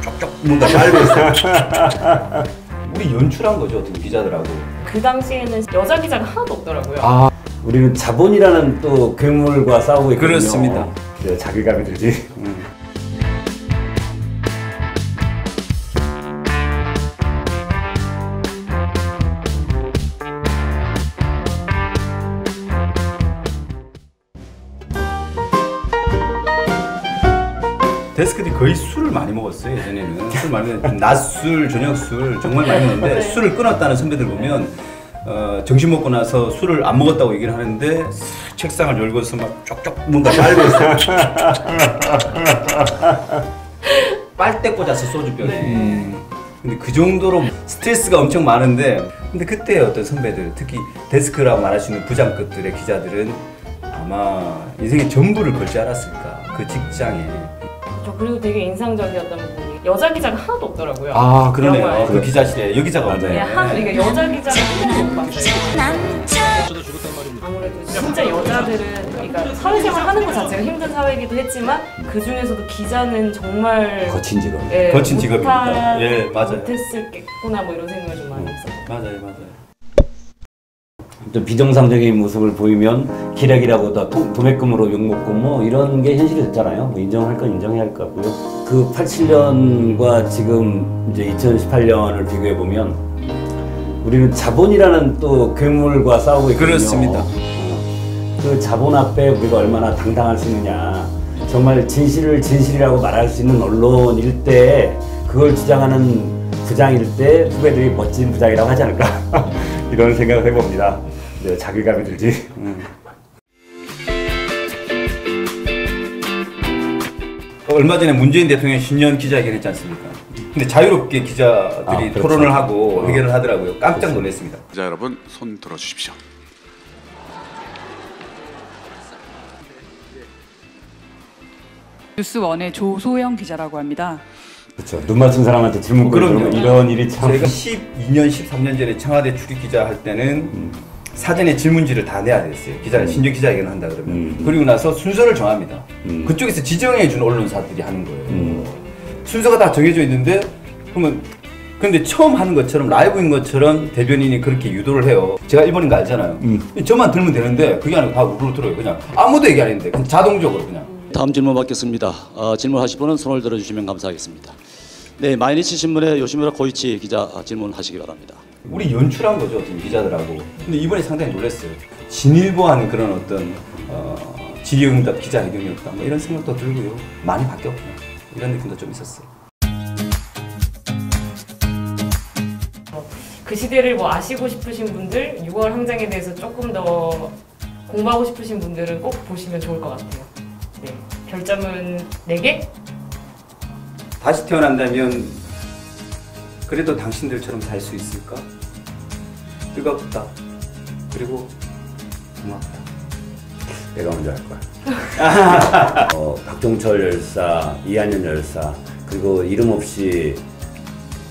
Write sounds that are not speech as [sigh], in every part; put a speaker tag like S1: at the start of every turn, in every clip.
S1: 쪽쪽 뭔가 깔고 있어. 우리 연출한 거죠, 어떻게 기자들하고.
S2: 그 당시에는 여자 기자가 하나도 없더라고요.
S3: 아, 우리는 자본이라는 또 괴물과 싸우고 있거든요.
S1: 그렇습니다.
S3: 네, 자괴감이 들지.
S1: 음. 데스크들이 거의 술을 많이 먹었어요 예전에는. 술 많이 낮술 저녁술 정말 많이 먹는데
S2: 네.
S1: 술을 끊었다는 선배들 보면 어, 점심 먹고 나서 술을 안 먹었다고 얘기를 하는데 싹 책상을 열고서 막 쪽쪽 뭔가 빨고 있어요. [laughs] 빨대 꽂아서 소주병이.
S2: 네.
S1: 근데 그 정도로 스트레스가 엄청 많은데 근데 그때 어떤 선배들 특히 데스크라고 말할 수 있는 부장급들의 기자들은 아마 인생의 전부를 걸지 않았을까? 그 직장에
S2: 저 그리고 되게 인상적이었던 부분이 여자 기자가 하나도 없더라고요.
S1: 아 그러네요
S2: 영화에.
S1: 그 기자실에 여기자가.
S2: 네,
S1: 없네
S2: 한 그러니까 여자 기자가 못 봤어요. 아무래도 진짜 여자들은 그러니까 사회생활 하는 것 자체가 힘든 사회이기도 했지만 그 중에서도 기자는 정말
S3: 거친 직업.
S2: 예,
S1: 거친 직업입니다. 예, 맞아요.
S2: 못했을겠구나 뭐 이런 생각을 좀 많이 했었어요.
S1: 맞아요 맞아요
S3: 또 비정상적인 모습을 보이면 기력이라고 다 도, 도매금으로 욕먹고 뭐 이런 게 현실이 됐잖아요. 뭐 인정할 건 인정해야 할 것 같고요. 그 87년과 지금 이제 2018년을 비교해 보면 우리는 자본이라는 또 괴물과 싸우고 있거든요.
S1: 그렇습니다.
S3: 어, 그 자본 앞에 우리가 얼마나 당당할 수 있느냐. 정말 진실을 진실이라고 말할 수 있는 언론일 때 그걸 주장하는 부장일 때 후배들이 멋진 부장이라고 하지 않을까 [laughs] 이런 생각을 해봅니다. 네, 자괴감이 들지.
S1: 어, 얼마 전에 문재인 대통령 신년 기자회견 했지 않습니까? 근데 자유롭게 기자들이
S3: 아, 그렇죠.
S1: 토론을 하고
S3: 어.
S1: 회견을 하더라고요. 깜짝 놀랐습니다.
S4: 기자 여러분 손 들어주십시오.
S5: 뉴스원의 조소영 기자라고 합니다.
S3: 그렇죠. 눈 맞춘 사람한테 질문
S1: 그럼요.
S3: 그러면 이런 일이 참.
S1: 제가 12년, 13년 전에 청와대 출입 기자 할 때는 사전에 질문지를 다 내야 됐어요. 기자 신년 기자회견을 한다 그러면
S3: 음.
S1: 그리고 나서 순서를 정합니다.
S3: 음.
S1: 그쪽에서 지정해 준 언론사들이 하는 거예요.
S3: 음.
S1: 순서가 다 정해져 있는데 그러면 근데 처음 하는 것처럼 라이브인 것처럼 대변인이 그렇게 유도를 해요. 제가 일본인 거 알잖아요.
S3: 음.
S1: 저만 들면 되는데 그게 아니고 다 우르르 들어요. 그냥 아무도 얘기 안 했는데 그냥 자동적으로 그냥.
S6: 다음 질문 받겠습니다. 어, 질문하실 분은 손을 들어주시면 감사하겠습니다. 네, 마이니치 신문의 요시무라 코이치 기자 아, 질문하시기 바랍니다.
S1: 우리 연출한 거죠, 어떤 기자들하고. 근데 이번에 상당히 놀랐어요. 진일보하는 그런 어떤 어, 질의응답 기자회견이었다. 뭐 이런 생각도 들고요. 많이 바뀌었구나. 이런 느낌도 좀 있었어요.
S2: 그 시대를 뭐 아시고 싶으신 분들 6월 항쟁에 대해서 조금 더 공부하고 싶으신 분들은 꼭 보시면 좋을 것 같아요. 네. 별점은 4개?
S1: 다시 태어난다면 그래도 당신들처럼 살 수 있을까? 뜨겁다. 그리고 고맙다.
S3: 내가 먼저 할 거야. [laughs] 어, 박종철 열사, 이한현 열사, 그리고 이름 없이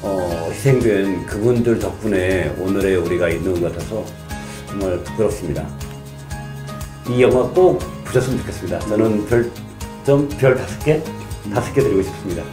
S3: 어, 희생된 그분들 덕분에 오늘의 우리가 있는 것 같아서 정말 부끄럽습니다. 이 영화 꼭 보셨으면 좋겠습니다. 저는 별 점 별 다섯 개, 다섯 개 드리고 싶습니다.